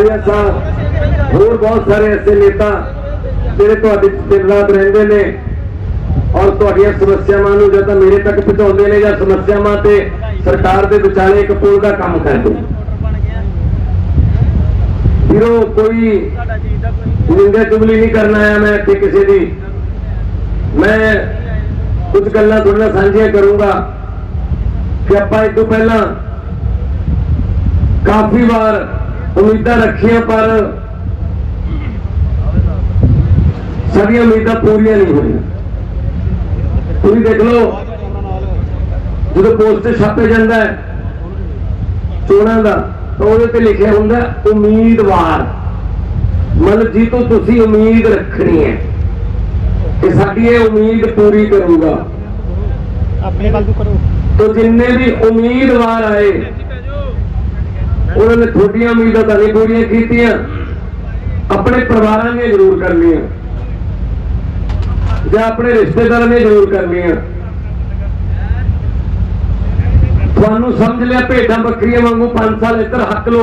ਕਟਾਰੀਆ ਸਾਹਿਬ ਹੋਰ ਬਹੁਤ ਸਾਰੇ ਐਸੇ ਨੇਤਾ ਜਿਹੜੇ ਤੁਹਾਡੇ ਦਿਨ ਰਹਿੰਦੇ ਨੇ ਔਰ ਤੁਹਾਡੀਆਂ ਸਮੱਸਿਆਵਾਂ ਨੂੰ ਜਦੋਂ ਮੇਰੇ ਤੱਕ ਪਹੁੰਚਾਉਂਦੇ ਨੇ ਜਾਂ ਸਮੱਸਿਆਵਾਂ ਤੇ ਸਰਕਾਰ ਦੇ ਵਿਚਾਲੇ ਇੱਕ ਪੁਲ ਦਾ ਕੰਮ ਕਰਦੇ ਵੀਰੋ, ਕੋਈ ਨਿੰਦਾ ਚੁਗਲੀ ਨਹੀਂ ਕਰਨ ਆਇਆ ਮੈਂ ਇੱਥੇ ਕਿਸੇ ਦੀ। ਮੈਂ ਕੁਝ ਗੱਲਾਂ ਤੁਹਾਡੇ ਨਾਲ ਸਾਂਝੀਆਂ ਕਰੂੰਗਾ ਕਿ ਆਪਾਂ ਇਸ ਤੋਂ ਪਹਿਲਾਂ ਕਾਫੀ ਵਾਰ ਉਮੀਦਾਂ ਰੱਖੀਆਂ ਪਰ ਸਾਡੀਆਂ ਉਮੀਦਾਂ ਪੂਰੀਆਂ ਨਹੀਂ ਹੋਈਆਂ। ਤੁਸੀਂ ਦੇਖ ਲਓ ਜਦੋਂ ਪੋਸਟਰ ਛਾਪੇ ਜਾਂਦਾ ਹੈ ਚੋਣਾਂ ਦਾ ਤਾਂ ਉਹਦੇ ਤੇ ਲਿਖਿਆ ਹੁੰਦਾ ਉਮੀਦਵਾਰ। ਮਤਲਬ ਜੀ ਤੋਂ ਤੁਸੀਂ ਉਮੀਦ ਰੱਖਣੀ ਹੈ ਕਿ ਸਾਡੀ ਇਹ ਉਮੀਦ ਪੂਰੀ ਕਰੂਗਾ। ਆਪਣੇ ਵੱਲ ਨੂੰ ਕਰੋ। ਤੋ ਜਿੰਨੇ ਵੀ ਉਮੀਦਵਾਰ ਆਏ ਉਹਨਾਂ ਨੇ ਤੁਹਾਡੀਆਂ ਉਮੀਦਾਂ ਤਾਂ ਨਹੀਂ ਪੂਰੀਆਂ ਕੀਤੀਆਂ। ਆਪਣੇ ਪਰਿਵਾਰਾਂ ਦੀਆਂ ਜ਼ਰੂਰ ਕਰਨੀਆਂ। ਜਾਂ ਆਪਣੇ ਰਿਸ਼ਤੇਦਾਰਾਂ ਨੇ ਜ਼ਰੂਰ ਕਰਨੀਆਂ। ਤੁਹਾਨੂੰ ਸਮਝ ਲਿਆ ਭੇਡਾਂ ਬੱਕਰੀਆਂ ਵਾਂਗੂ 5 ਸਾਲ ਇੱਧਰ ਹੱਕ ਲੋ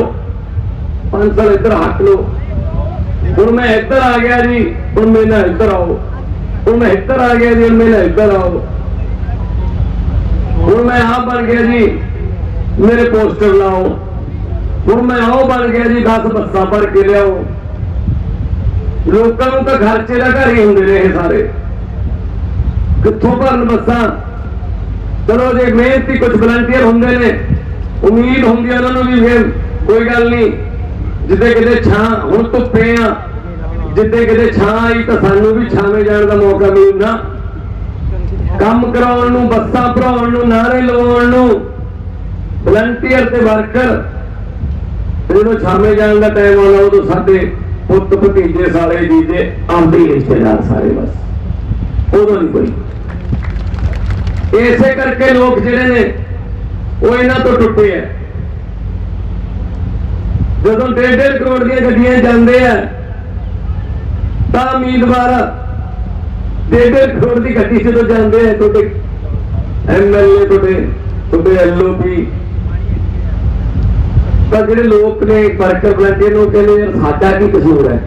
5 ਸਾਲ ਇੱਧਰ ਹੱਕ ਲੋ ਹੁਣ ਮੈਂ ਇੱਧਰ ਆ ਗਿਆ ਜੀ, ਹੁਣ ਮੇਰੇ ਨਾਲ ਇੱਧਰ ਆਓ। ਹੁਣ ਮੈਂ ਇੱਧਰ ਆ ਗਿਆ ਜੀ, ਹੁਣ ਮੇਰੇ ਨਾਲ ਇੱਧਰ ਆਓ। ਹੁਣ ਮੈਂ ਆ ਬਣ ਗਿਆ ਜੀ, ਮੇਰੇ ਪੋਸਟਰ ਲਾਓ। ਹੁਣ ਮੈਂ ਉਹ ਬਣ ਗਿਆ ਜੀ, ਬਸ ਬੱਸਾਂ ਭਰ ਕੇ ਲਿਆਓ। ਲੋਕਾਂ ਨੂੰ ਤਾਂ ਖਰਚੇ ਦਾ ਘਰ ਹੀ ਹੁੰਦੇ ਨੇ ਇਹ ਸਾਰੇ। ਕਿੱਥੋਂ ਭਰਨ ਬੱਸਾਂ? ਚਲੋ ਜੇ ਮਿਹਨਤੀ ਕੁਝ ਵਲੰਟੀਅਰ ਹੁੰਦੇ ਨੇ, ਉਮੀਦ ਹੁੰਦੀ ਆ ਉਹਨਾਂ ਨੂੰ ਵੀ ਫਿਰ ਕੋਈ ਗੱਲ ਨਹੀਂ। ਜਿੱਦੇ ਕਿਤੇ ਛਾਂ, ਹੁਣ ਧੁੱਪੇ ਆ, ਜਿੱਦੇ ਕਿਤੇ ਛਾਂ ਆਈ ਤਾਂ ਸਾਨੂੰ ਵੀ ਛਾਵੇਂ ਜਾਣ ਦਾ ਮੌਕਾ ਮਿਲਦਾ ਕੰਮ ਕਰਾਉਣ ਨੂੰ, ਬੱਸਾਂ ਭਰਾਉਣ ਨੂੰ, ਨਾਰੇ ਲਵਾਉਣ ਨੂੰ ਵਲੰਟੀਅਰ ਤੇ ਵਰਕਰ ਜਦੋਂ ਛਾਵੇਂ ਜਾਣ ਦਾ ਟਾਈਮ ਆਉਂਦਾ ਉਦੋਂ ਸਾਡੇ ਪੁੱਤ ਭਤੀਜੇ ਸਾਲੇ ਜੀਜੇ ਆਉਂਦੇ ਰਿਸ਼ਤੇਦਾਰ ਸਾਰੇ ਬਸ। ਉਦੋਂ ਨਹੀਂ ਕੋਈ। ਇਸੇ ਕਰਕੇ ਲੋਕ ਜਿਹੜੇ ਨੇ, ਉਹ ਇਹਨਾਂ ਤੋਂ ਟੁੱਟੇ ਆ। ਜਦੋਂ ਡੇਢ ਡੇਢ ਕਰੋੜ ਦੀਆਂ ਗੱਡੀਆਂ ਜਾਂਦੇ ਆ, ਤਾਂ ਉਮੀਦਵਾਰ ਡੇਢ ਡੇਢ ਕਰੋੜ ਦੀ ਗੱਡੀ ਜਦੋਂ ਜਾਂਦੇ ਆ, ਤੁਹਾਡੇ ਐਮਐਲਏ ਤੁਹਾਡੇ ਤੁਹਾਡੇ ਐਲਓਪੀ ਤਾਂ ਜਿਹੜੇ ਲੋਕ ਨੇ ਵਰਕਰ ਬਲੰਟੀਅਰ ਨੂੰ ਕਹਿੰਦੇ ਸਾਡਾ ਕੀ ਕਸੂਰ ਹੈ?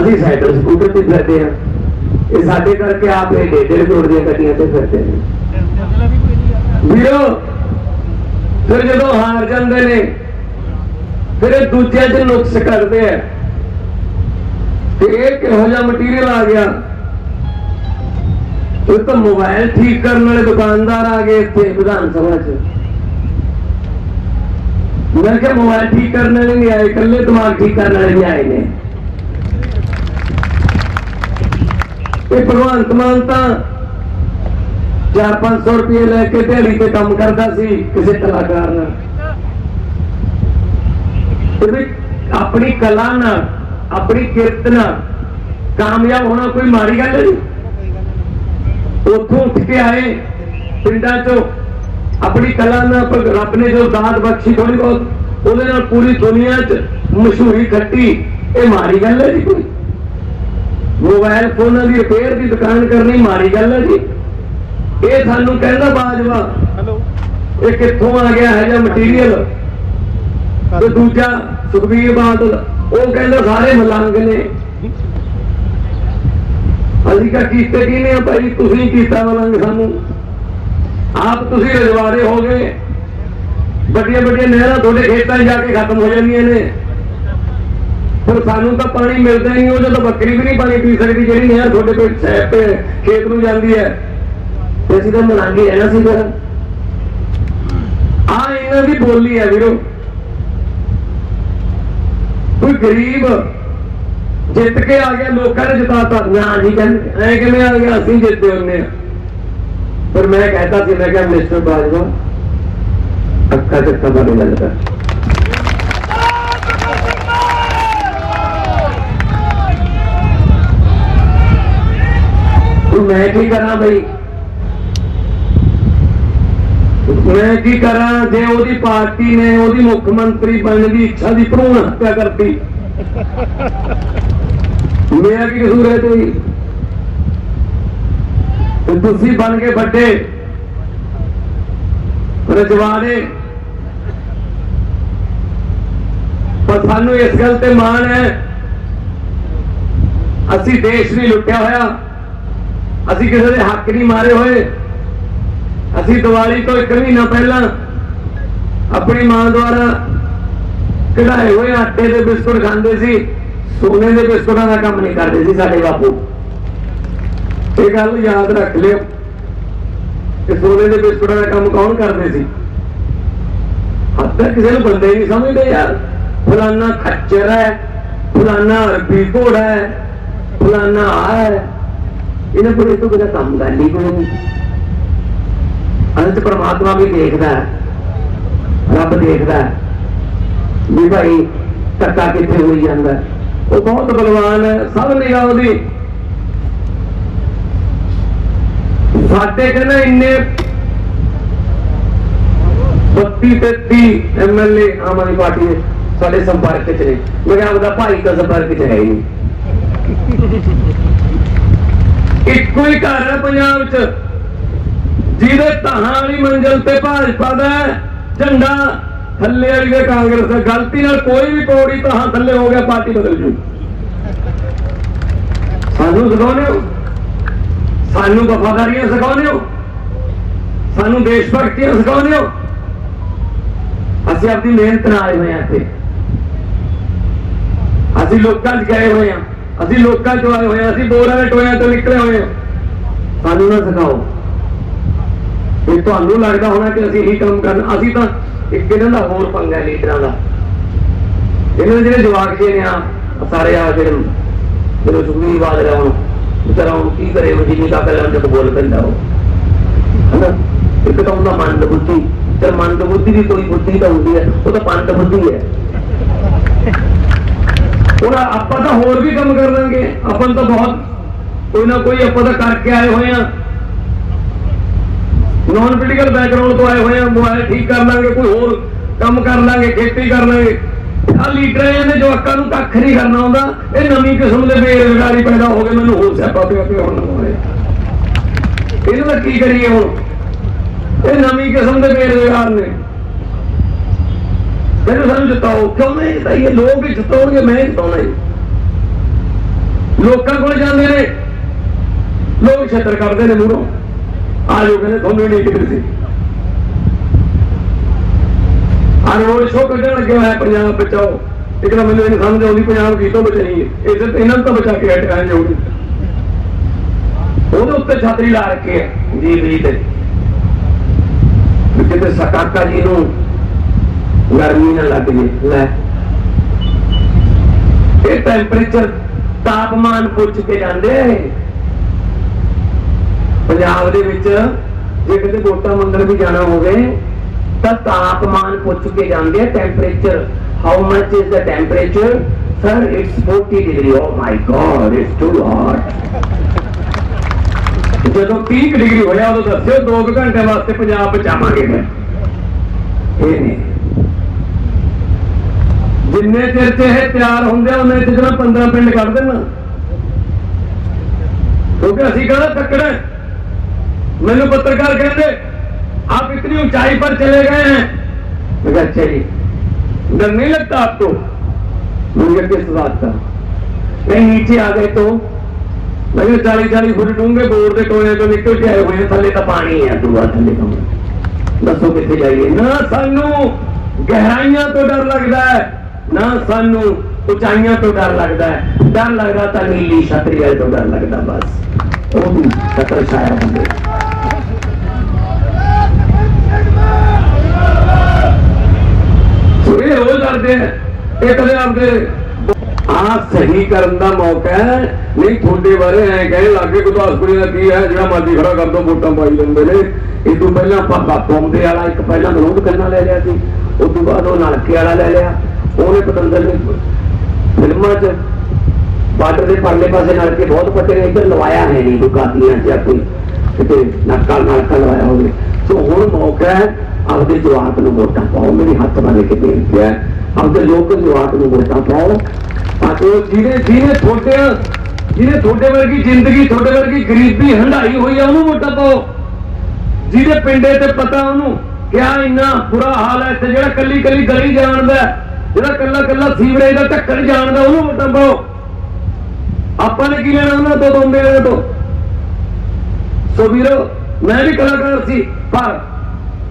ਅਸੀਂ ਸਾਈਕਲ, ਸਕੂਟਰ ਤੇ ਫਿਰਦੇ ਆ ਇਹ ਸਾਡੇ ਕਰਕੇ ਆਪ ਇਹ ਡੇਢ ਡੇਢ ਕਰੋੜ ਦੀਆਂ ਗੱਡੀਆਂ ਤੇ ਫਿਰਦੇ ਨੇ। ਵੀਰੋ, ਫਿਰ ਜਦੋਂ ਹਾਰ ਜਾਂਦੇ ਨੇ, ਫਿਰ ਇਹ ਦੂਜਿਆਂ 'ਚ ਨੁਕਸ ਕਰਦੇ ਆ। ਤੇ ਇਹ ਕਿਹੋ ਜਿਹਾ ਮਟੀਰੀਅਲ ਆ ਗਿਆ? ਇਹ ਤਾਂ ਮੋਬਾਈਲ ਠੀਕ ਕਰਨ ਵਾਲੇ ਦੁਕਾਨਦਾਰ ਆ ਗਏ ਇੱਥੇ, ਵਿਧਾਨ ਸਭਾ 'ਚ। ਮੈਂ ਕਿਹਾ ਮੋਬਾਈਲ ਠੀਕ ਕਰਨ ਵਾਲੇ ਨਹੀਂ ਆਏ, ਇਕੱਲੇ ਦਿਮਾਗ ਠੀਕ ਕਰਨ ਵਾਲੇ ਵੀ ਆਏ ਨੇ। ਇਹ ਭਗਵੰਤ ਮਾਨ ਤਾਂ 4-500 ਰੁਪਏ ਲੈ ਕੇ ਦਿਹਾੜੀ ਤੇ ਕੰਮ ਕਰਦਾ ਸੀ, ਕਿਸੇ ਕਲਾਕਾਰ ਨਾਲ। ਤੇ ਆਪਣੀ ਕਲਾ ਨਾਲ, ਆਪਣੀ ਕਿਰਤ ਨਾਲ ਕਾਮਯਾਬ ਹੋਣਾ ਕੋਈ ਮਾੜੀ ਗੱਲ ਹੈ ਉੱਥੋਂ ਉੱਠ ਕੇ ਆਏ, ਪਿੰਡਾਂ ਚੋਂ ਆਪਣੀ ਕਲਾ ਨਾਲ ਰੱਬ ਨੇ ਜੋ ਦਾਤ ਬਖਸ਼ੀ ਥੋੜੀ ਬਹੁਤ ਉਹਦੇ ਨਾਲ ਪੂਰੀ ਦੁਨੀਆ 'ਚ ਮਸ਼ਹੂਰੀ ਖੱਟੀ ਇਹ ਮਾੜੀ ਗੱਲ ਹੈ ਜੀ ਕੋਈ। ਮੋਬਾਈਲ ਫੋਨਾਂ ਦੀ ਰਿਪੇਅਰ ਦੀ ਦੁਕਾਨ ਕਰਨੀ ਮਾੜੀ ਗੱਲ ਹੈ ਜੀ। ਇਹ ਸਾਨੂੰ ਕਹਿੰਦਾ ਬਾਜਵਾ ਹੈਲੋ। ਇਹ ਕਿੱਥੋਂ ਆ ਗਿਆ ਹੈ ਜਾਂ ਮਟੀਰੀਅਲ ਤੇ ਦੂਜਾ ਸੁਖਬੀਰ ਬਾਦਲ ਉਹ ਕਹਿੰਦਾ ਸਾਰੇ ਮਲੰਗ ਨੇ। ਅਸੀਂ ਕਾ ਕੀਤੇ ਕੀ ਨੇ ਭਾਈ? ਤੁਸੀਂ ਕੀਤਾ ਮਲੰਗ ਸਾਨੂੰ। ਆਪ ਤੁਸੀਂ ਰਜਵਾੜੇ ਹੋ ਗਏ ਵੱਡੀਆਂ ਵੱਡੀਆਂ ਨਹਿਰਾਂ ਤੁਹਾਡੇ ਖੇਤਾਂ 'ਚ ਜਾ ਕੇ ਖਤਮ ਹੋ ਜਾਂਦੀਆਂ ਨੇ। ਪਰ ਸਾਨੂੰ ਤਾਂ ਪਾਣੀ ਮਿਲਦਾ ਨਹੀਂ, ਉਹ ਜਦੋਂ ਬੱਕਰੀ ਵੀ ਨਹੀਂ ਪਾਣੀ ਪੀ ਸਕਦੀ, ਜਿਹੜੀ ਨਹਿਰ ਤੁਹਾਡੇ ਕੋਲ ਸੈਪ ਤੇ ਖੇਤ ਨੂੰ ਜਾਂਦੀ ਹੈ। ਤੇ ਅਸੀਂ ਤਾਂ ਮਲਾਂਗੇ ਰਹਿਣਾ ਸੀ ਫਿਰ। ਆ ਇਹਨਾਂ ਦੀ ਬੋਲੀ ਹੈ ਵੀਰੋ। ਕੋਈ ਗਰੀਬ ਜਿੱਤ ਕੇ ਆ ਗਿਆ, ਲੋਕਾਂ ਨੇ ਜਿਤਾਤਾ। ਨਾ ਨਹੀਂ ਕਹਿੰਦੇ ਐ ਕਿਵੇਂ ਆ ਗਿਆ, ਅਸੀਂ ਜਿੱਤੇ ਹੁੰਨੇ ਆ ਪਰ ਮੈਂ ਕਹਿੰਦਾ ਸੀ, ਮੈਂ ਕਿਹਾ ਮਿਸਟਰ ਬਾਜਵਾ ਅੱਖਾਂ ਚੱਕਾ ਬਾਰੇ ਗੱਲ ਕਰ ਹੁਣ ਮੈਂ ਕੀ ਕਰਾਂ ਬਈ? ਮੈਂ ਕੀ ਕਰਾਂ ਜੇ ਉਹਦੀ ਪਾਰਟੀ ਨੇ ਉਹਦੀ ਮੁੱਖ ਮੰਤਰੀ ਬਣਨ ਦੀ ਇੱਛਾ ਦੀ ਭਰੂਣ ਹੱਤਿਆ ਕਰਤੀ? ਮੇਰਾ ਕੀ ਕਸੂਰ ਹੈ ਤੇ ਤੁਸੀਂ ਬਣ ਗਏ ਵੱਡੇ। ਰਜਵਾੜੇ ਪਰ ਸਾਨੂੰ ਇਸ ਗੱਲ ਤੇ ਮਾਣ ਹੈ। ਅਸੀਂ ਦੇਸ਼ ਨਹੀਂ ਲੁੱਟਿਆ ਹੋਇਆ। ਅਸੀਂ ਕਿਸੇ ਦੇ ਹੱਕ ਨਹੀਂ ਮਾਰੇ ਹੋਏ। ਅਸੀਂ ਦੀਵਾਲੀ ਤੋਂ ਇੱਕ ਮਹੀਨਾ ਪਹਿਲਾਂ ਆਪਣੀ ਮਾਂ ਦੁਆਰਾ ਕਢਾਏ ਹੋਏ ਆਟੇ ਦੇ ਬਿਸਕੁਟ ਖਾਂਦੇ ਸੀ। ਸੋਨੇ ਦੇ ਬਿਸਕੁਟਾਂ ਦਾ ਕੰਮ ਨਹੀਂ ਕਰਦੇ ਸੀ ਸਾਡੇ ਬਾਪੂ। ਇਹ ਗੱਲ ਯਾਦ ਰੱਖ ਲਿਓ। ਕਿ ਸੋਨੇ ਦੇ ਬਿਸਕੁਟਾਂ ਦਾ ਕੰਮ ਕੌਣ ਕਰਦੇ ਸੀ? ਹੱਦ ਕਿਸੇ ਨੂੰ ਬੰਦੇ ਹੀ ਨਹੀਂ ਸਮਝਦੇ ਯਾਰ। ਫਲਾਨਾ ਖੱਚਰ ਹੈ, ਫਲਾਨਾ ਅਰਬੀ ਘੋੜਾ ਹੈ, ਫਲਾਨਾ ਆ ਹੈ। ਇਹਨਾਂ ਕੋਲ ਇਹ ਤੋਂ ਬਿਨਾਂ ਕੰਮ ਕਰ ਲਈ ਕੋਈ ਨਹੀਂ ਅੰਤ ਪਰਮਾਤਮਾ ਵੀ ਦੇਖਦਾ ਹੈ। ਰੱਬ ਦੇਖਦਾ ਹੈ। ਵੀ ਭਾਈ ਧੱਕਾ ਕਿੱਥੇ ਹੋਈ ਜਾਂਦਾ ਉਹ ਬਹੁਤ ਬਲਵਾਨ ਹੈ, ਸਭ ਨਿਗਾਹ ਉਹਦੀ। ਸਾਡੇ ਕਹਿੰਦਾ ਇੰਨੇ 32 33 ਐਮਐਲਏ ਆਮ ਆਦਮੀ ਪਾਰਟੀ ਦੇ ਸਾਡੇ ਸੰਪਰਕ ਚ ਨੇ। ਮੈਂ ਕਿਹਾ ਉਹਦਾ ਭਾਈ ਤਾਂ ਸੰਪਰਕ ਚ ਹੈ ਹੀ ਨਹੀਂ। ਇੱਕੋ ਹੀ ਘਰ ਹੈ ਪੰਜਾਬ ਚ। ਜਿਹਦੇ ਧਾਹਾਂ ਵਾਲੀ ਮੰਜ਼ਲ ਤੇ ਭਾਜਪਾ ਦਾ ਝੰਡਾ, ਥੱਲੇ ਵਾਲੀ ਦੇ ਕਾਂਗਰਸ ਦਾ। ਗਲਤੀ ਨਾਲ ਕੋਈ ਵੀ ਪੌੜੀ ਧਾਹਾਂ ਥੱਲੇ ਹੋ ਗਿਆ, ਪਾਰਟੀ ਬਦਲ ਜੂ। ਸਾਨੂੰ ਸਿਖਾਉਂਦੇ ਹੋ? ਸਾਨੂੰ ਵਫਾਦਾਰੀਆਂ ਸਿਖਾਉਂਦੇ ਹੋ। ਸਾਨੂੰ ਦੇਸ਼ ਭਗਤੀਆਂ ਸਿਖਾਉਂਦੇ ਹੋ। ਅਸੀਂ ਆਪਣੀ ਮਿਹਨਤ ਨਾਲ ਆਏ ਹੋਏ ਹਾਂ ਇੱਥੇ। ਅਸੀਂ ਲੋਕਾਂ 'ਚ ਗਏ ਹੋਏ ਹਾਂ। ਅਸੀਂ ਲੋਕਾਂ 'ਚੋਂ ਆਏ ਹੋਏ ਹਾਂ। ਅਸੀਂ ਬੋਰਾਂ ਦੇ ਟੋਇਆਂ ਤੋਂ ਨਿਕਲੇ ਹੋਏ ਹਾਂ। ਸਾਨੂੰ ਨਾ ਸਿਖਾਓ। ਇਹ ਤੁਹਾਨੂੰ ਲੱਗਦਾ ਹੋਣਾ ਕਿ ਅਸੀਂ ਇਹੀ ਕੰਮ ਕਰਨਾ, ਅਸੀਂ ਤਾਂ ਇੱਕ ਇਹਨਾਂ ਦਾ ਹੋਰ ਪੰਗਾ ਹੈ, ਲੀਡਰਾਂ ਦਾ। ਇਹਨਾਂ ਦੇ ਜਿਹੜੇ ਜਵਾਕ ਜੇ ਨੇ ਆ, ਸਾਰੇ ਆ ਜਿਹੜੇ ਜਿਹੜੇ ਸੁਖਵੀਰ ਬਾਦਲ ਆ ਹੁਣ। ਵਿਚਾਰਾ ਹੁਣ ਕੀ ਕਰੇ, ਉਹ ਜਿੰਨੀ ਕਾ ਪਹਿਲਾਂ ਜਦ ਬੋਲ ਪੈਂਦਾ ਉਹ। ਹਨਾ? ਇੱਕ ਤਾਂ ਉਹਦਾ ਮਨ ਬੁੱਧੀ ਤੇ ਮਨ ਬੁੱਧੀ ਦੀ ਕੋਈ ਬੁੱਧੀ ਤਾਂ ਹੁੰਦੀ ਹੈ, ਉਹ ਤਾਂ ਪੰਡ ਬੁੱਧੀ ਹੈ। ਹੁਣ ਆਪਾਂ ਤਾਂ ਹੋਰ ਵੀ ਕੰਮ ਕਰ ਲਾਂਗੇ, ਆਪਾਂ ਤਾਂ ਬਹੁਤ, ਕੋਈ ਨਾ ਕੋਈ ਆਪਾਂ ਤਾਂ ਕਰਕੇ ਆਏ ਹੋਏ ਆ ਨਾਨ ਪੋਲੀਟੀਕਲ ਬੈਕਗ੍ਰਾਉਂਡ ਤੋਂ ਆਏ ਹੋਏ ਆ ਮੋਬਾਈਲ ਠੀਕ ਕਰ ਲਾਂਗੇ, ਕੋਈ ਹੋਰ ਕੰਮ ਕਰ ਲਾਂਗੇ, ਖੇਤੀ ਕਰ ਲਾਂਗੇ। ਆ ਲੀਡਰਾਂ ਇਹਨੇ ਜਵਾਕਾਂ ਨੂੰ ਕੱਖ ਨਹੀਂ ਕਰਨਾ ਆਉਂਦਾ, ਇਹ ਨਵੀਂ ਕਿਸਮ ਦੇ ਬੇਰੁਜ਼ਗਾਰੀ ਪੈਦਾ ਹੋ ਗਏ, ਮੈਨੂੰ ਹੋਰ ਸਿਆਪਾ ਪਿਆ ਪਿਆ ਹੁਣ ਇਹਨਾਂ ਦਾ ਕੀ ਕਰੀਏ ਹੁਣ? ਇਹ ਨਵੀਂ ਕਿਸਮ ਦੇ ਬੇਰੁਜ਼ਗਾਰ ਨੇ। ਮੈਨੂੰ ਸਾਨੂੰ ਜਿਤਾਓ ਕਿਉਂ ਨਹੀਂ ਜਿਤਾਈਏ ਲੋਕ ਹੀ ਜਿਤਾਉਣਗੇ, ਮੈਂ ਜਿਤਾਉਣਾ ਜੀ। ਲੋਕਾਂ ਕੋਲ ਜਾਂਦੇ ਨੇ। ਲੋਕ ਛੇਤਰ ਕਰਦੇ ਨੇ ਮੂਹਰੋਂ ਆ ਜੋ ਕਹਿੰਦੇ ਤੁਹਾਨੂੰ ਨਹੀਂ ਕਿਤੇ ਸੀ ਆ ਰੋਡ ਸ਼ੋ ਕੱਢਣ ਲੱਗੇ ਹੋਇਆ ਪੰਜਾਬ ਬਚਾਓ ਇੱਕ ਤਾਂ ਮੈਨੂੰ ਇਹ ਸਮਝ ਆਉਂਦੀ ਪੰਜਾਬ ਕੀ ਤੋਂ ਬਚਣੀ ਹੈ। ਇਹ ਇਹਨਾਂ ਨੂੰ ਤਾਂ ਬਚਾ ਕੇ ਹਟਾਇਆ ਜਾਊਗੀ ਉਹਦੇ ਉੱਤੇ ਛਤਰੀ ਲਾ ਰੱਖੀ ਹੈ ਜੀ ਜੀ ਤੇ ਕਿਤੇ ਸਕਾਕਾ ਜੀ ਨੂੰ ਗਰਮੀ ਨਾ ਲੱਗ ਜੇ, ਲੈ। ਇਹ ਟੈਂਪਰੇਚਰ ਤਾਪਮਾਨ ਪੁੱਛ ਕੇ ਜਾਂਦੇ ਪੰਜਾਬ ਦੇ ਵਿੱਚ ਜੇ ਕਿਤੇ ਵੋਟਾਂ ਮੰਗਣ ਵੀ ਜਾਣਾ ਹੋਵੇ, ਤਾਂ ਤਾਪਮਾਨ ਪੁੱਛ ਕੇ ਜਾਂਦੇ ਆ temperature How much is the temperature? Sir, it's 40 degree. Oh my God, it's too hot. ਜਦੋਂ 30 ਡਿਗਰੀ ਹੋਇਆ ਉਦੋਂ ਦੱਸਿਓ 2 ਘੰਟੇ ਵਾਸਤੇ ਪੰਜਾਬ ਬਚਾਵਾਂਗੇ ਮੈਂ ਇਹ ਨਹੀਂ ਜਿੰਨੇ ਚਿਰ ਤੇ ਇਹ ਤਿਆਰ ਹੁੰਦੇ ਉਹਨੇ ਚਿਰ 15 ਪਿੰਡ ਕੱਢ ਦੇਣਾ ਕਿਉਂਕਿ ਅਸੀਂ ਕਹਿੰਦਾ ਤੱਕੜਾ ਮੈਨੂੰ ਪੱਤਰਕਾਰ ਕਹਿੰਦੇ ਆਪ ਇਤਨੀ ਉਚਾਈ ਪਰ ਚਲੇ ਗਏ हैं मैं चलिए डर नहीं लगता आपको मुझे किस बात का कहीं नीचे आ गए तो मैं चालीस चालीस फुट डूंगे बोर के टोए तो निकल के आए हुए हैं थले का पानी है दूआ थले का ਦੱਸੋ ਕਿੱਥੇ ਜਾਈਏ ਨਾ ਸਾਨੂੰ ਗਹਿਰਾਈਆਂ ਤੋਂ ਡਰ ਲੱਗਦਾ ਹੈ ਨਾ ਸਾਨੂੰ ਉਚਾਈਆਂ ਤੋਂ ਡਰ ਲੱਗਦਾ ਹੈ ਡਰ ਲੱਗਦਾ ਤਾਂ ਨੀਲੀ ਛਤਰੀ ਵਾਲੇ ਤੋਂ ਡਰ ਲੱਗਦਾ ਬਸ ਉਹ ਵੀ ਛਤਰ ਛਾਇਆ ਹੁੰਦੇ ਸੋ ਰੋਜ਼ ਡਰਦੇ ਆ। ਇਹ ਕਦੇ ਆਪਦੇ ਆ ਸਹੀ ਕਰਨ ਦਾ ਮੌਕਾ ਹੈ। ਨਹੀਂ, ਤੁਹਾਡੇ ਬਾਰੇ ਐ ਕਹੇ ਲਾਗੇ ਗੁਰਦਾਸਪੁਰੀ ਦਾ ਕੀ ਹੈ? ਜਿਹੜਾ ਮਰਜ਼ੀ ਖੜਾ ਕਰ ਦੋ, ਵੋਟਾਂ ਪਾਈ ਜਾਂਦੇ ਨੇ। ਇਹ ਤੋਂ ਪਹਿਲਾਂ ਆਪਾਂ ਬੰਦੇ ਵਾਲਾ ਇੱਕ ਪਹਿਲਾਂ ਵਿਰੋਧ ਕਰਨਾ ਲੈ ਲਿਆ ਸੀ। ਉਸ ਤੋਂ ਬਾਅਦ ਉਹ ਨਲਕੇ ਵਾਲਾ ਲੈ ਲਿਆ। ਉਹਨੇ ਪਤੰਦਰ ਨੇ ਫਿਲਮਾਂ 'ਚ ਬਾਰਡਰ ਦੇ ਪਰਲੇ ਪਾਸੇ ਨਲਕੇ ਬਹੁਤ ਪੱਟੇ ਨੇ, ਇੱਧਰ ਲਵਾਇਆ ਹੈ ਨਹੀਂ, ਕੋਈ ਕਾਦੀਆਂ ਜਾਂ ਕੋਈ ਕਿਤੇ ਨੱਕਾ ਨਲਕਾ ਲਵਾਇਆ ਹੋਵੇ। ਸੋ ਹੁਣ ਮੌਕਾ ਹੈ ਆਪਦੇ ਜਵਾਕ ਨੂੰ ਵੋਟਾਂ ਪਾਓ ਮੇਰੀ ਹੱਥ ਬੰਨ ਕੇ ਬੇਨਤੀ ਹੈ ਆਪਦੇ ਲੋਕ ਜਵਾਕ ਨੂੰ ਵੋਟਾਂ ਪਾਓ। ਤਾਂ ਕਿ ਜਿਹਨੇ ਜਿਹਨੇ ਤੁਹਾਡੇ ਜਿਹਨੇ ਤੁਹਾਡੇ ਵਰਗੀ ਜ਼ਿੰਦਗੀ ਤੁਹਾਡੇ ਵਰਗੀ ਗਰੀਬੀ ਹੰਡਾਈ ਹੋਈ ਆ ਉਹਨੂੰ ਵੋਟਾਂ ਪਾਓ। ਜਿਹਦੇ ਪਿੰਡੇ ਤੇ ਪਤਾ ਉਹਨੂੰ ਕਿਆ ਇੰਨਾ ਬੁਰਾ ਹਾਲ ਹੈ ਇੱਥੇ ਜਿਹੜਾ ਕੱਲੀ ਕੱਲੀ ਗਲੀ ਜਾਣਦਾ ਹੈ, ਜਿਹੜਾ ਕੱਲਾ ਕੱਲਾ ਸੀਵਰੇਜ ਦਾ ਢੱਕਣ ਜਾਣਦਾ ਉਹਨੂੰ ਵੋਟਾਂ ਪਾਓ। ਆਪਾਂ ਨੇ ਕੀ ਲੈਣਾ ਉਹਨਾਂ ਤੋਂ ਬੰਦੇ ਤੋਂ? ਸੋ ਵੀਰੋ ਮੈਂ ਵੀ ਕਲਾਕਾਰ ਸੀ ਪਰ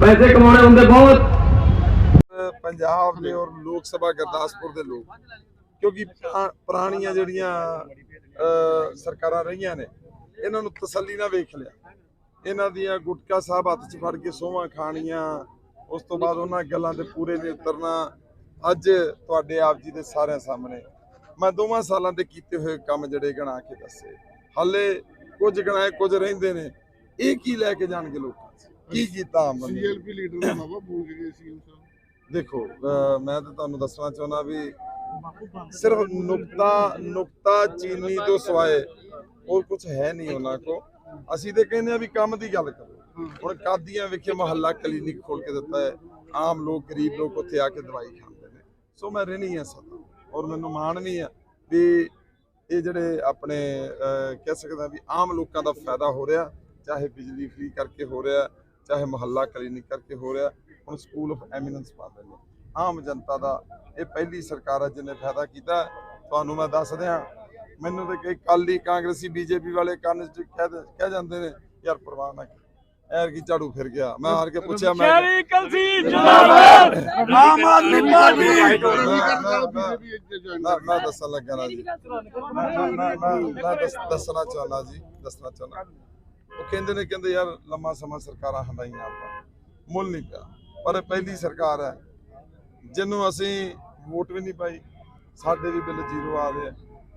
ਪੈਸੇ ਕਮਾਉਣੇ ਹੁੰਦੇ ਬਹੁਤ। ਪੰਜਾਬ ਦੇ ਔਰ ਲੋਕ ਸਭਾ ਗੁਰਦਾਸਪੁਰ ਦੇ ਲੋਕ, ਕਿਉਂਕਿ ਪੁਰਾਣੀਆਂ ਜਿਹੜੀਆਂ ਸਰਕਾਰਾਂ ਰਹੀਆਂ ਨੇ, ਇਹਨਾਂ ਨੂੰ ਤਸੱਲੀ ਨਾਲ ਵੇਖ ਲਿਆ। ਇਹਨਾਂ ਦੀਆਂ ਗੁਟਕਾ ਸਾਹਿਬ ਹੱਥ 'ਚ ਫੜ ਕੇ ਸੋਹਾਂ ਖਾਣੀਆਂ, ਉਸ ਤੋਂ ਬਾਅਦ ਉਹਨਾਂ ਗੱਲਾਂ ਦੇ ਪੂਰੇ ਨੇ ਉਤਰਨਾ, ਅੱਜ ਤੁਹਾਡੇ ਆਪ ਜੀ ਦੇ ਸਾਰਿਆਂ ਸਾਹਮਣੇ। ਮੈਂ ਦੋਵਾਂ ਸਾਲਾਂ ਦੇ ਕੀਤੇ ਹੋਏ ਕੰਮ ਜਿਹੜੇ ਗਣਾ ਕੇ ਦੱਸੇ। ਹਾਲੇ ਕੁਝ ਗਣਾਏ, ਕੁਝ ਰਹਿੰਦੇ ਨੇ, ਇਹ ਕੀ ਲੈ ਕੇ ਜਾਣਗੇ ਲੋਕ? ਕੀ ਕੀਤਾ ਆਮ ਬੰਦੇ ਨੇ? ਸੀਐਲਪੀ ਲੀਡਰ ਦਾ ਨਾਮ ਭੁੱਲ ਕੇ ਗਏ ਸੀਐਮ ਸਾਹਿਬ ਦੇਖੋ ਅਹ ਮੈਂ ਤਾਂ ਤੁਹਾਨੂੰ ਦੱਸਣਾ ਚਾਹੁੰਦਾ ਵੀ ਸਿਰਫ ਨੁਕਤਾ ਨੁਕਤਾ ਚੀਨੀ ਤੋਂ ਸਿਵਾਏ ਹੋਰ ਕੁਝ ਹੈ ਨਹੀਂ ਉਹਨਾਂ ਕੋ ਅਸੀਂ ਤੇ ਕਹਿੰਦੇ ਆ ਵੀ ਕੰਮ ਦੀ ਗੱਲ ਕਰੋ। ਹੁਣ ਕਾਦੀਆਂ ਵਿਖੇ ਮਹੱਲਾ ਕਲੀਨਿਕ ਖੋਲ ਕੇ ਦਿੱਤਾ ਹੈ। ਆਮ ਲੋਕ ਗਰੀਬ ਲੋਕ ਉੱਥੇ ਆ ਕੇ ਦਵਾਈ ਖਾਂਦੇ ਨੇ। ਸੋ ਮੈਂ ਰਹਿਣੀ ਆ ਸਦਾ। ਔਰ ਮੈਨੂੰ ਮਾਣ ਵੀ ਆ ਵੀ ਇਹ ਜਿਹੜੇ ਆਪਣੇ ਅਹ, ਕਹਿ ਸਕਦਾ ਵੀ ਆਮ ਲੋਕਾਂ ਦਾ ਫਾਇਦਾ ਹੋ ਰਿਹਾ ਚਾਹੇ ਬਿਜਲੀ ਫ੍ਰੀ ਕਰਕੇ ਹੋ ਰਿਹਾ ਚਾਹੇ ਮਹੱਲਾ ਕਲੀਨਿਕ ਕਰਕੇ ਹੋ ਰਿਹਾ ਹੁਣ ਸਕੂਲ ਆਫ ਐਮੀਨੈਂਸ ਪਾ ਰਹੇ ਨੇ ਆਮ ਜਨਤਾ ਦਾ ਇਹ ਪਹਿਲੀ ਸਰਕਾਰ ਹੈ ਜਿਹਨੇ ਫਾਇਦਾ ਕੀਤਾ। ਤੁਹਾਨੂੰ ਮੈਂ ਦੱਸ ਦਿਆਂ ਮੈਨੂੰ ਤੇ ਕਈ ਕਾਲੀ ਕਾਂਗਰਸੀ ਬੀਜੇਪੀ ਵਾਲੇ ਕੰਨ ਚ ਕਹਿ ਜਾਂਦੇ ਨੇ ਯਾਰ ਪਰਵਾਹ ਨਾ ਕਰ ਐਰ ਕੀ ਝਾੜੂ ਫਿਰ ਗਿਆ ਮੈਂ ਹਾਰ ਕੇ ਪੁੱਛਿਆ ਮੈਂ ਆਮ ਆਦਮੀ ਪਾਰਟੀ ਮੈਂ- ਦੱਸਣ ਲੱਗਾ ਨਾ ਜੀ ਮੈਂ ਮੈਂ- ਮੈਂ- ਮੈਂ- ਮੈਂ ਦੱਸ- ਦੱਸਣਾ ਚਾਹੁੰਦਾ ਜੀ ਦੱਸਣਾ ਚਾਹੁੰਦਾ ਉਹ ਕਹਿੰਦੇ ਨੇ ਕਹਿੰਦੇ ਯਾਰ ਲੰਮਾ ਸਮਾਂ ਸਰਕਾਰਾਂ ਹੰਡਾਈਆਂ ਆਪਾਂ। ਮੁੱਲ ਨਹੀਂ ਪਿਆ। ਪਰ ਇਹ ਪਹਿਲੀ ਸਰਕਾਰ ਹੈ ਜਿਹਨੂੰ ਅਸੀਂ ਵੋਟ ਵੀ ਨਹੀਂ ਪਾਈ। ਸਾਡੇ ਵੀ ਬਿੱਲ ਜ਼ੀਰੋ ਆ ਰਹੇ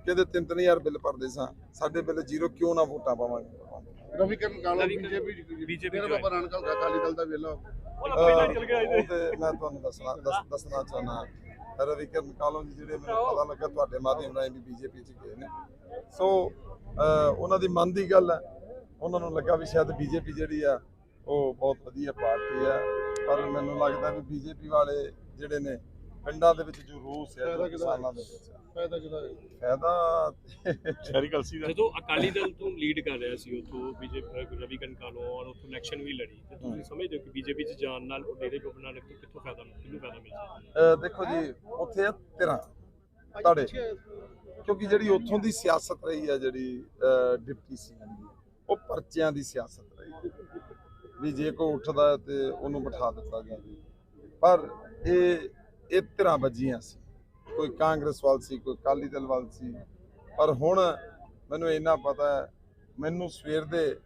ਕਹਿੰਦੇ ਤਿੰਨ ਤਿੰਨ ਹਜ਼ਾਰ ਬਿੱਲ ਭਰਦੇ ਸਾਂ। ਸਾਡੇ ਬਿੱਲ ਜ਼ੀਰੋ ਕਿਉਂ ਨਾ ਵੋਟਾਂ ਪਾਵਾਂਗੇ ਰਵੀ ਕਰਨ ਕਾਲੋ ਬੀਜੇਪੀ ਬੀਜੇਪੀ ਦਾ ਬਾਬਾ ਨਾਨਕ ਦਾ ਅਕਾਲੀ ਦਲ ਦਾ ਵੇਲਾ ਅਹ ਉਹ ਤੇ ਮੈਂ ਤੁਹਾਨੂੰ ਦੱਸਣਾ ਦੱਸ- ਦੱਸਣਾ ਚਾਹੁੰਦਾ ਰਵੀ ਕਿਰਨ ਕਾਲੋਂ ਜੀ ਜਿਹੜੇ ਮੈਨੂੰ ਪਤਾ ਲੱਗਾ ਤੁਹਾਡੇ ਮਾਧਿਅਮ ਰਾਹੀਂ ਵੀ ਬੀਜੇਪੀ ਚ ਗਏ ਨੇ। ਸੋ ਉਹਨਾਂ ਦੀ ਮਨ ਦੀ ਗੱਲ ਹੈ। ਉਹਨਾਂ ਨੂੰ ਲੱਗਾ ਵੀ ਸ਼ਾਇਦ ਬੀਜੇਪੀ ਜਿਹੜੀ ਆ ਉਹ ਬਹੁਤ ਵਧੀਆ ਪਾਰਟੀ ਆ। ਪਰ ਮੈਨੂੰ ਲੱਗਦਾ ਵੀ ਬੀਜੇਪੀ ਵਾਲੇ ਜਿਹੜੇ ਨੇ ਪਿੰਡਾਂ ਦੇ ਵਿੱਚ ਜੋ ਰੋਸ ਹੈ ਜੋ ਕਿਸਾਨਾਂ ਦੇ ਵਿੱਚ ਫਾਇਦਾ ਕਿਦਾ ਫਾਇਦਾ ਜਦੋਂ ਅਕਾਲੀ ਦਲ ਤੋਂ ਲੀਡ ਕਰ ਰਿਹਾ ਸੀ ਉਥੋਂ ਬੀਜੇਪੀ ਰਵੀ ਕਾਲੋਂ ਔਰ ਉਥੋਂ ਇਲੈਕਸ਼ਨ ਵੀ ਲੜੀ। ਤੇ ਤੁਸੀਂ ਸਮਝਦੇ ਹੋ ਕਿ ਬੀਜੇਪੀ ਚ ਜਾਣ ਨਾਲ ਉਹ ਡੇਰੇ ਕੋ ਬਣਾ ਤੋਂ ਕਿੱਥੋਂ ਫਾਇਦਾ ਕਿਹਨੂੰ ਫਾਇਦਾ ਮਿਲ ਸਕਦਾ? ਅਹ ਦੇਖੋ ਜੀ ਉੱਥੇ ਆ ਤਿਰਾਂ ਤੁਹਾਡੇ। ਕਿਉਂਕਿ ਜਿਹੜੀ ਉੱਥੋਂ ਦੀ ਸਿਆਸਤ ਰਹੀ ਹੈ ਜਿਹੜੀ ਡਿਪਟੀ ਸੀਐਮ ਦੀ। ਉਹ ਪਰਚਿਆਂ ਦੀ ਸਿਆਸਤ ਰਹੀ। ਵੀ ਜੇ ਕੋਈ ਉੱਠਦਾ ਹੈ ਤੇ ਉਹਨੂੰ ਬਿਠਾ ਦਿੱਤਾ ਗਿਆ। ਜੀ ਪਰ ਇਹ ਇਹ ਤਿਰਾਂ ਵੱਜੀਆਂ ਸੀ। ਕੋਈ ਕਾਂਗਰਸ ਵੱਲ ਸੀ, ਕੋਈ ਅਕਾਲੀ ਦਲ ਵੱਲ ਸੀ। ਪਰ ਹੁਣ ਮੈਨੂੰ ਇੰਨਾ ਪਤਾ ਹੈ, ਮੈਨੂੰ ਸਵੇਰ ਦੇ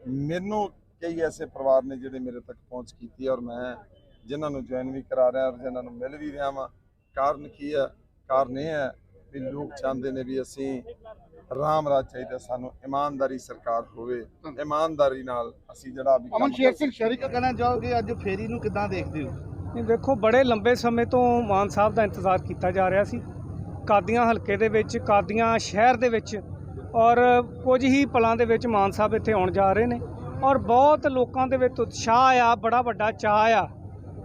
ਮੈਨੂੰ ਕਈ ਐਸੇ ਪਰਿਵਾਰ ਨੇ ਜਿਹੜੇ ਮੇਰੇ ਤੱਕ ਪਹੁੰਚ ਕੀਤੀ ਔਰ ਮੈਂ ਜਿਨ੍ਹਾਂ ਨੂੰ ਜੁਆਇਨ ਵੀ ਕਰਾ ਰਿਹਾ ਔਰ ਜਿਨ੍ਹਾਂ ਨੂੰ ਮਿਲ ਵੀ ਰਿਹਾ ਵਾਂ। ਕਾਰਨ ਕੀ ਹੈ? ਕਾਰਨ ਇਹ ਹੈ ਵੀ ਲੋਕ ਚਾਹੁੰਦੇ ਨੇ ਵੀ ਅਸੀਂ ਰਾਮ ਰਾਜ ਚਾਹੀਦਾ ਸਾਨੂੰ ਇਮਾਨਦਾਰੀ ਸਰਕਾਰ ਹੋਵੇ। ਇਮਾਨਦਾਰੀ ਨਾਲ ਅਸੀਂ ਜਿਹੜਾ ਵੀ ਕੰਮ ਅਮਨ ਸ਼ੇਰ ਸਿੰਘ ਸ਼ਰੀਕ ਕਹਿਣਾ ਚਾਹੋਗੇ ਅੱਜ ਫੇਰੀ ਨੂੰ ਕਿਦਾਂ ਦੇਖਦੇ ਹੋ? ਨਹੀਂ ਵੇਖੋ ਬੜੇ ਲੰਬੇ ਸਮੇਂ ਤੋਂ ਮਾਨ ਸਾਹਿਬ ਦਾ ਇੰਤਜ਼ਾਰ ਕੀਤਾ ਜਾ ਰਿਹਾ ਸੀ। ਕਾਦੀਆਂ ਹਲਕੇ ਦੇ ਵਿੱਚ ਕਾਦੀਆਂ ਸ਼ਹਿਰ ਦੇ ਵਿੱਚ ਔਰ ਕੁਝ ਹੀ ਪਲਾਂ ਦੇ ਵਿੱਚ ਮਾਨ ਸਾਹਿਬ ਇੱਥੇ ਆਉਣ ਜਾ ਰਹੇ ਨੇ। ਔਰ ਬਹੁਤ ਲੋਕਾਂ ਦੇ ਵਿੱਚ ਉਤਸ਼ਾਹ ਆ ਬੜਾ ਵੱਡਾ ਚਾਅ ਆ।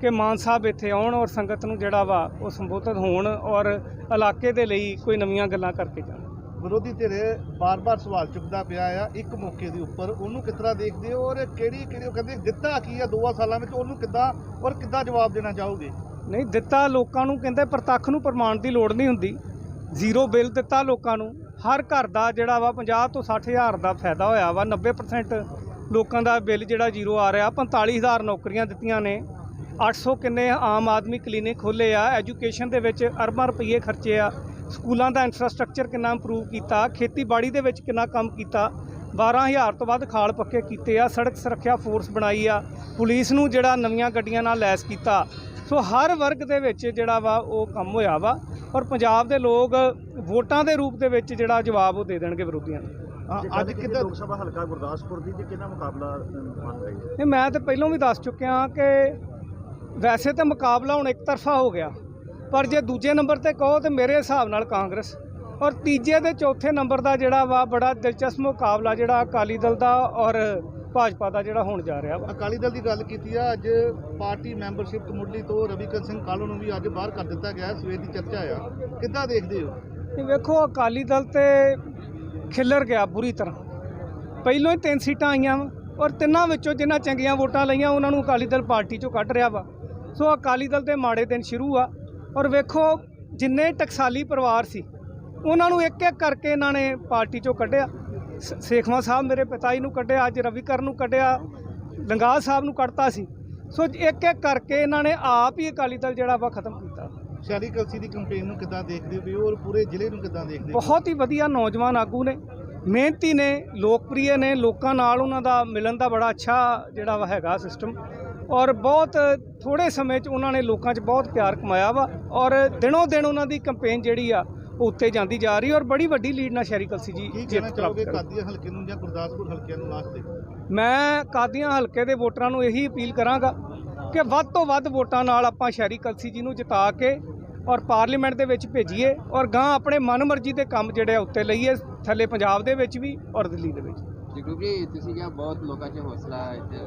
ਕਿ ਮਾਨ ਸਾਹਿਬ ਇੱਥੇ ਆਉਣ ਔਰ ਸੰਗਤ ਨੂੰ ਜਿਹੜਾ ਵਾ ਉਹ ਸੰਬੋਧਿਤ ਹੋਣ ਔਰ ਇਲਾਕੇ ਦੇ ਲਈ ਕੋਈ ਨਵੀਆਂ ਗੱਲਾਂ ਕਰਕੇ ਜਾਣ। ਵਿਰੋਧੀ ਧਿਰ ਬਾਰ-ਬਾਰ ਸਵਾਲ ਚੁੱਕਦਾ ਪਿਆ ਆ ਇੱਕ ਮੌਕੇ ਦੇ ਉੱਪਰ ਉਹਨੂੰ ਕਿਸ ਤਰ੍ਹਾਂ ਦੇਖਦੇ ਹੋ ਔਰ ਕਿਹੜੀ ਕਿਹੜੀ ਉਹ ਕਹਿੰਦੇ ਦਿੱਤਾ ਕੀ ਆ ਦੋਆਂ ਸਾਲਾਂ ਵਿੱਚ ਉਹਨੂੰ ਕਿੱਦਾਂ ਔਰ ਕਿੱਦਾਂ ਜਵਾਬ ਦੇਣਾ ਚਾਹੋਗੇ? ਨਹੀਂ ਦਿੱਤਾ ਲੋਕਾਂ ਨੂੰ ਕਹਿੰਦੇ ਪ੍ਰਤੱਖ ਨੂੰ ਪ੍ਰਮਾਣ ਦੀ ਲੋੜ ਨਹੀਂ ਹੁੰਦੀ। ਜ਼ੀਰੋ ਬਿੱਲ ਦਿੱਤਾ ਲੋਕਾਂ ਨੂੰ। ਹਰ ਘਰ ਦਾ ਜਿਹੜਾ ਵਾ 50 ਤੋਂ 60 ਹਜ਼ਾਰ ਦਾ ਫਾਇਦਾ ਹੋਇਆ ਵਾ। 90% ਲੋਕਾਂ ਦਾ ਬਿੱਲ ਜਿਹੜਾ ਜ਼ੀਰੋ ਆ ਰਿਹਾ। 45000 ਨੌਕਰੀਆਂ ਦਿੱਤੀਆਂ ਨੇ। 800 ਕਿੰਨੇ ਆਮ ਆਦਮੀ ਕਲੀਨਿਕ ਖੋਲੇ ਆ ਐਜੂਕੇਸ਼ਨ ਦੇ ਵਿੱਚ ਅਰਬਾਂ ਰੁਪਏ ਖਰਚੇ ਆ ਸਕੂਲਾਂ ਦਾ ਇਨਫਰਾਸਟ੍ਰਕਚਰ ਕਿੰਨਾ ਇੰਪਰੂਵ ਕੀਤਾ ਖੇਤੀਬਾੜੀ ਦੇ ਵਿੱਚ ਕਿੰਨਾ ਕੰਮ ਕੀਤਾ 12000 ਤੋਂ ਵੱਧ ਖਾਲ ਪੱਕੇ ਕੀਤੇ ਆ ਸੜਕ ਸੁਰੱਖਿਆ ਫੋਰਸ ਬਣਾਈ ਆ ਪੁਲਿਸ ਨੂੰ ਜਿਹੜਾ ਨਵੀਆਂ ਗੱਡੀਆਂ ਨਾਲ ਲੈਸ ਕੀਤਾ। ਸੋ ਹਰ ਵਰਗ ਦੇ ਵਿੱਚ ਜਿਹੜਾ ਵਾ ਉਹ ਕੰਮ ਹੋਇਆ ਵਾ ਔਰ ਪੰਜਾਬ ਦੇ ਲੋਕ ਵੋਟਾਂ ਦੇ ਰੂਪ ਦੇ ਵਿੱਚ ਜਿਹੜਾ ਜਵਾਬ ਉਹ ਦੇ ਦੇਣਗੇ ਵਿਰੋਧੀਆਂ ਨੂੰ। ਅੱਜ ਕਿੱਦਾਂ ਲੋਕ ਸਭਾ ਹਲਕਾ ਗੁਰਦਾਸਪੁਰ ਦੀ ਤੇ ਕਿਹਦਾ ਮੁਕਾਬਲਾ ਬਣ ਰਹੀ? ਹੈ ਮੈਂ ਤਾਂ ਪਹਿਲਾਂ ਵੀ ਦੱਸ ਚੁੱਕਿਆ ਕਿ ਵੈਸੇ ਤਾਂ ਮੁਕਾਬਲਾ ਹੁਣ ਇੱਕ ਤਰਫਾ ਹੋ ਗਿਆ ਪਰ ਜੇ ਦੂਜੇ ਨੰਬਰ ਤੇ ਕਹੋ ਤੇ ਮੇਰੇ ਹਿਸਾਬ ਨਾਲ ਕਾਂਗਰਸ ਔਰ ਤੀਜੇ ਤੇ ਚੌਥੇ ਨੰਬਰ ਦਾ ਜਿਹੜਾ ਵਾ ਬੜਾ ਦਿਲਚਸਪ ਮੁਕਾਬਲਾ ਜਿਹੜਾ ਅਕਾਲੀ ਦਲ ਦਾ ਔਰ ਭਾਜਪਾ ਦਾ ਜਿਹੜਾ ਹੋਣ ਜਾ ਰਿਹਾ ਵਾ। ਅਕਾਲੀ ਦਲ ਦੀ ਗੱਲ ਕੀਤੀ ਆ ਅੱਜ ਪਾਰਟੀ ਮੈਂਬਰਸ਼ਿਪ ਮੁੱਢਲੀ ਤੋਂ ਰਵੀਕਰ ਸਿੰਘ ਕਾਲੂ ਨੂੰ ਵੀ ਅੱਜ ਬਾਹਰ ਕਰ ਦਿੱਤਾ ਗਿਆ ਸਵੇਰ ਦੀ ਚਰਚਾ ਆ। ਕਿੱਦਾਂ ਦੇਖਦੇ ਹੋ? ਇਹ ਵੇਖੋ ਅਕਾਲੀ ਦਲ ਤੇ ਖਿੱਲਰ ਗਿਆ ਬੁਰੀ ਤਰ੍ਹਾਂ। ਪਹਿਲੋਂ ਹੀ ਤਿੰਨ ਸੀਟਾਂ ਆਈਆਂ ਵਾ ਔਰ ਤਿੰਨਾਂ ਵਿੱਚੋਂ ਜਿਨ੍ਹਾਂ ਚੰਗੀਆਂ ਵੋਟਾਂ ਲਈਆਂ ਉਹਨਾਂ ਨੂੰ ਅਕਾਲੀ ਦਲ ਪਾਰਟੀ ਚੋਂ ਕੱਢ ਰਿਹਾ ਵਾ। ਸੋ ਅਕਾਲੀ ਦਲ ਦੇ ਮਾੜੇ ਦਿਨ ਸ਼ੁਰੂ ਆ ਔਰ ਵੇਖੋ ਜਿੰਨੇ ਟਕਸਾਲੀ ਪਰਿਵਾਰ ਸੀ ਉਹਨਾਂ ਨੂੰ ਇੱਕ ਇੱਕ ਕਰਕੇ ਇਹਨਾਂ ਨੇ ਪਾਰਟੀ ਚੋਂ ਕੱਢਿਆ। ਸੇਖਵਾਂ ਸਾਹਿਬ ਮੇਰੇ ਪਿਤਾ ਜੀ ਨੂੰ ਕੱਢਿਆ ਅੱਜ ਰਵੀਕਰ ਨੂੰ ਕੱਢਿਆ ਲੰਗਾਹ ਸਾਹਿਬ ਨੂੰ ਕੱਢਤਾ ਸੀ। ਸੋ ਇੱਕ ਇੱਕ ਕਰਕੇ ਇਹਨਾਂ ਨੇ ਆਪ ਹੀ ਅਕਾਲੀ ਦਲ ਜਿਹੜਾ ਵਾ ਖਤਮ ਕੀਤਾ। ਸ਼ਾਰੀ ਕਲਸੀ ਦੀ ਕੰਪੇਨ ਨੂੰ ਕਿੱਦਾਂ ਦੇਖਦੇ ਹੋ ਔਰ ਪੂਰੇ ਜ਼ਿਲ੍ਹੇ ਨੂੰ ਕਿੱਦਾਂ ਦੇਖਦੇ ਹੋ? ਬਹੁਤ ਹੀ ਵਧੀਆ ਨੌਜਵਾਨ ਆਗੂ ਨੇ ਮਿਹਨਤੀ ਨੇ ਲੋਕਪ੍ਰਿਯ ਨੇ ਲੋਕਾਂ ਨਾਲ ਉਹਨਾਂ ਦਾ ਮਿਲਣ ਦਾ ਬੜਾ ਅੱਛਾ ਜਿਹੜਾ ਵਾ ਹੈਗਾ ਸਿਸਟਮ ਔਰ ਬਹੁਤ ਥੋੜੇ ਸਮੇਂ 'ਚ ਉਹਨਾਂ ਨੇ ਲੋਕਾਂ 'ਚ ਬਹੁਤ ਪਿਆਰ ਕਮਾਇਆ ਵਾ ਔਰ ਦਿਨੋਂ ਦਿਨ ਉਹਨਾਂ ਦੀ ਕੰਪੇਨ ਜਿਹੜੀ ਆ ਉਹ ਉੱਤੇ ਜਾਂਦੀ ਜਾ ਰਹੀ ਔਰ ਬੜੀ ਵੱਡੀ ਲੀਡ ਨਾਲ ਸ਼ਹਿਰੀ ਕਲਸੀ ਜੀ ਜਿੱਤ ਪ੍ਰਾਪਤ। ਕਾਦੀਆਂ ਹਲਕੇ ਨੂੰ ਜਾਂ ਗੁਰਦਾਸਪੁਰ ਹਲਕਿਆਂ ਨੂੰ ਲਾਸਟ ਤੇ ਮੈਂ ਕਾਦੀਆਂ ਹਲਕੇ ਦੇ ਵੋਟਰਾਂ ਨੂੰ ਇਹੀ ਅਪੀਲ ਕਰਾਂਗਾ ਕਿ ਵੱਧ ਤੋਂ ਵੱਧ ਵੋਟਾਂ ਨਾਲ ਆਪਾਂ ਸ਼ਹਿਰੀ ਕਲਸੀ ਜੀ ਨੂੰ ਜਿਤਾ ਕੇ ਔਰ ਪਾਰਲੀਮੈਂਟ ਦੇ ਵਿੱਚ ਭੇਜੀਏ ਔਰ ਗਾਂ ਆਪਣੇ ਮਨਮਰਜ਼ੀ ਦੇ ਕੰਮ ਜਿਹੜੇ ਆ ਉੱਤੇ ਲਈਏ ਥੱਲੇ ਪੰਜਾਬ ਦੇ ਵਿੱਚ ਵੀ ਔਰ ਦਿੱਲੀ ਦੇ ਵਿੱਚ ਜਿਗਰੂ ਜੀ ਤੁਸੀਂ ਕਿਹਾ ਬਹੁਤ ਲੋਕਾਂ 'ਚ ਹੌਸਲਾ ਹੈ ਤੇ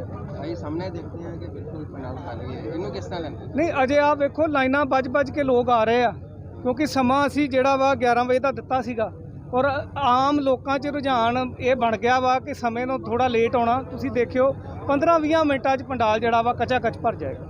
ਅਸੀਂ ਸਾਹਮਣੇ ਦੇਖਦੇ ਹਾਂ ਕਿ ਬਿਲਕੁਲ ਪੰਡਾਲ ਖਾਲੀ ਹੈ ਇਹਨੂੰ ਕਿਸ ਤਰ੍ਹਾਂ ਲੈਂਦੇ ਨਹੀਂ, ਅਜੇ ਆ ਵੇਖੋ, ਲਾਈਨਾਂ ਵੱਜ-ਵੱਜ ਕੇ ਲੋਕ ਆ ਰਹੇ ਆ, ਕਿਉਂਕਿ ਸਮਾਂ ਅਸੀਂ ਜਿਹੜਾ ਵਾ 11 ਵਜੇ ਦਾ ਦਿੱਤਾ ਸੀਗਾ। ਔਰ ਆਮ ਲੋਕਾਂ 'ਚ ਰੁਝਾਨ ਇਹ ਬਣ ਗਿਆ ਵਾ ਕਿ ਸਮੇਂ ਨੂੰ ਥੋੜਾ ਲੇਟ ਆਉਣਾ। ਤੁਸੀਂ ਦੇਖਿਓ 15-20 ਮਿੰਟਾਂ 'ਚ ਪੰਡਾਲ ਜਿਹੜਾ ਵਾ ਕੱਚਾ ਕੱਚ ਭਰ ਜਾਏਗਾ।